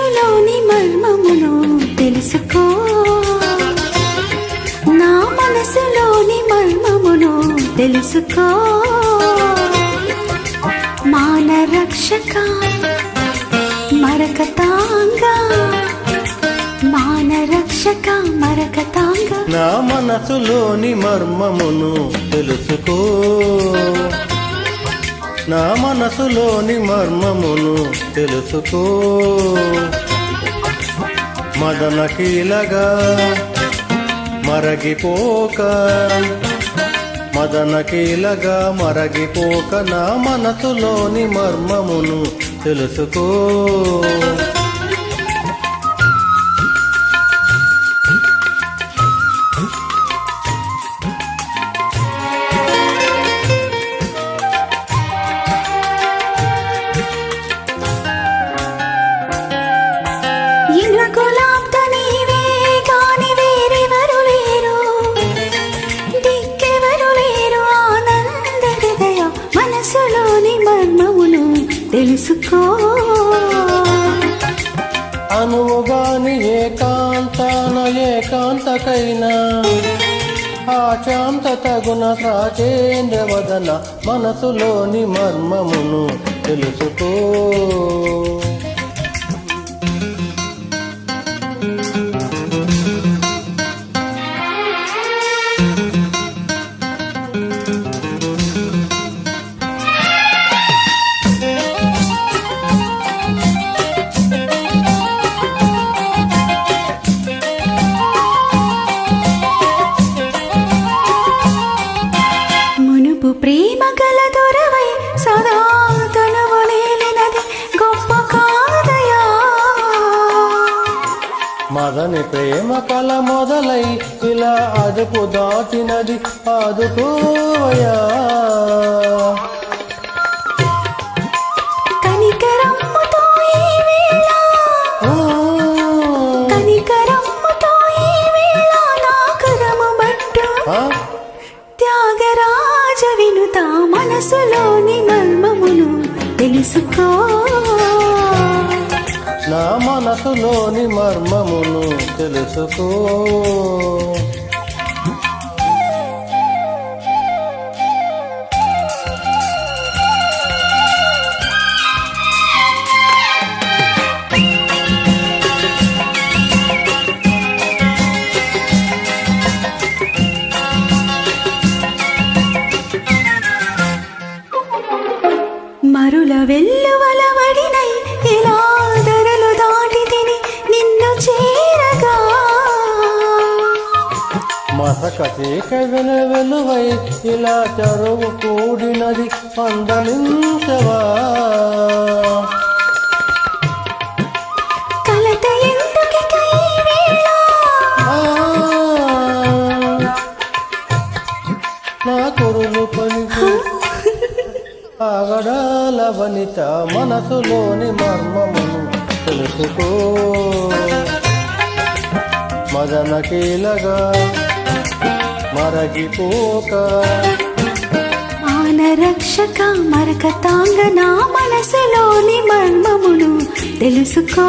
మర్మమును తెలుసుకో. నా మనసులోని మర్మమును తెలుసుకో. మాన రక్షక మరకతాంగా మాన రక్షక మరకతాంగా. నా మనసులోని మర్మమును తెలుసుకో. నా మనసులోని మర్మమును తెలుసుకో. మదన కీలగా మరగిపోక మదన కీలగా మరగిపోక నా మనసులోని మర్మమును తెలుసుకో. తెలుసుకో. అనువుగాని ఏకాంతాన ఏకాంతకైనా ఆశాంత తగున సాచేంద్ర వదన మనసులోని మర్మమును తెలుసుకో. మదని ప్రేమ కల మొదలై ఇలా అదుపు దాటినది ఆదుకోవయా కనికరమ్ముతో ఈ వేళ ఆ, కనికరమ్ముతో ఈ వేళ నా కరము బట్టు. ఆ, త్యాగరాజ వినుత మనసులోని మర్మమును. తెలుసుకో నా మనసులోని మర్మమును తెలుసుకో. చీక వెల వెలువై ఇలా చరువు కూడినది ఆ, నా కురులు పలికి ఆగడాల వనిత మనసులోని మర్మమును తెలుసుకో. మదన కీలగా మరగిపోక. మాన రక్షక మరకతాంగ నా మనసులోని మర్మమును తెలుసుకో.